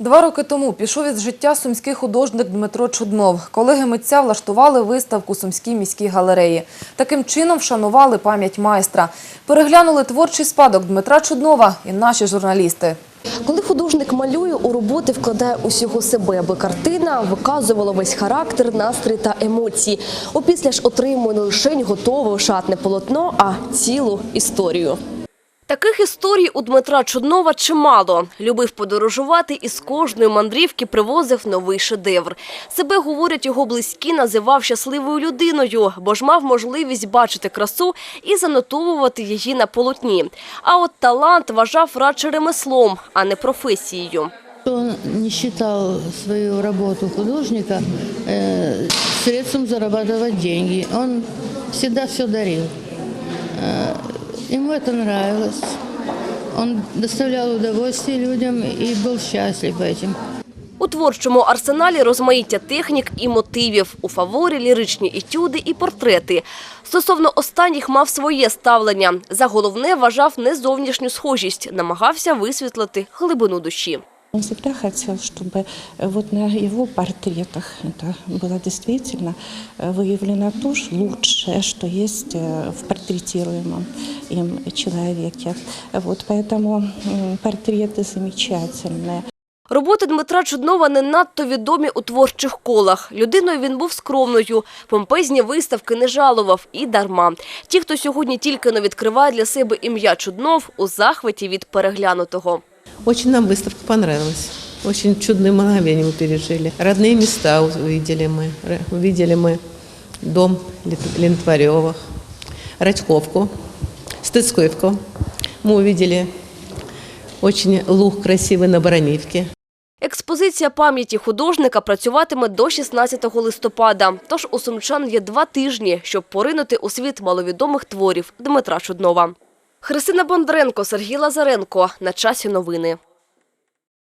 Два роки тому пішов із життя сумський художник Дмитро Чуднов. Колеги митця влаштували виставку Сумській міській галереї. Таким чином вшанували пам'ять майстра. Переглянули творчий спадок Дмитра Чуднова і наші журналісти. Коли художник малює, у роботи вкладає усього себе, аби картина виказувала весь характер, настрій та емоції. Опісля ж отримує не лише готове шатне полотно, а цілу історію. Таких історій у Дмитра Чуднова чимало. Любив подорожувати і з кожної мандрівки привозив новий шедевр. Себе, говорять, його близькі називав щасливою людиною, бо ж мав можливість бачити красу і занотовувати її на полотні. А от талант вважав радше ремеслом, а не професією. Он не считал свою работу художника э, средством зарабатывать деньги. Он всегда все дарил. Э, ему это нравилось. Он доставлял удовольствие людям и был счастлив этим. У творчому арсеналі розмаїття технік і мотивів. У фаворі ліричні етюди і портрети. Стосовно останніх мав своє ставлення. За головне вважав не зовнішню схожість, намагався висвітлити глибину душі. Он всегда хотел, чтобы э, вот на его портретах это было действительно э, выявлено то ж лучшее, что есть э, в портретируемом им человеке. Вот поэтому м, портреты замечательные. Роботи Дмитра Чуднова не надто відомі у творчих колах. Людиною він був скромною, помпезні виставки не жалував і дарма. Ті, хто сьогодні тільки не відкриває для себе ім'я Чуднов, у захваті від переглянутого. Очень нам выставка понравилась. Очень чудные мгновения мы пережили. Родные места увидели мы. Р- Увидели мы дом Лит- Лентваревых, Радьковку, Стыцкоевку. Мы увидели очень луг красивый на Баранівці. Експозиція пам'яті художника працюватиме до 16 листопада. Тож у сумчан є два тижні, щоб поринути у світ маловідомих творів Дмитра Чуднова. Христина Бондаренко, Сергій Лазаренко. На часі новини.